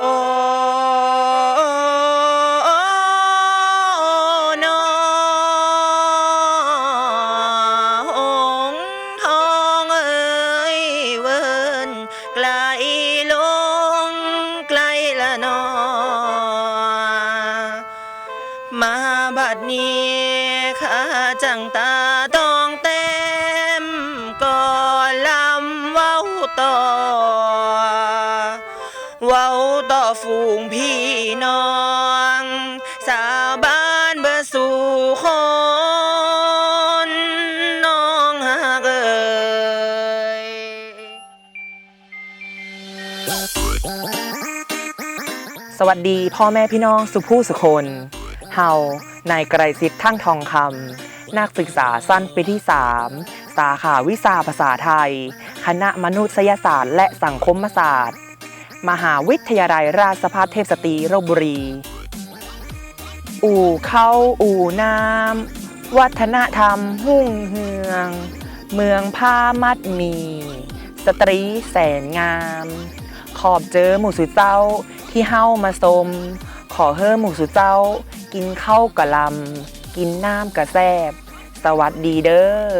โอ้นองทองเอ้ยเวินไกลลงไกลละนอ มาบัดนี้ข้าจังตาต้องเต็มก่อลำว้าต่อ ลุงพี่น้อง สาวบ้านเบอสู่คนน้องฮักเอ่ยสวัสดีพ่อแม่พี่น้องสุผู้สุคน เฮานายไกรสิทธิ์ทั้งทองคำนักศึกษาสั้นปีที่3สาขาวิชาภาษาไทย คณะมนุษยศาสตร์และสังคมศาสตร์ มหาวิทยาลัยราชภัฏเทพสตรีลบบุรี อู่เข้าอู่น้ำ วัฒนธรรมหุ่งเฮือง เมืองผ้ามัดมี สตรีแสนงาม ขอบเจอหมูสุเจ้าที่เฮ้ามาสม ขอเฮ้อหมูสุเจ้า กินข้าวกะลำ กินน้ำกะแซบ สวัสดีเด้อ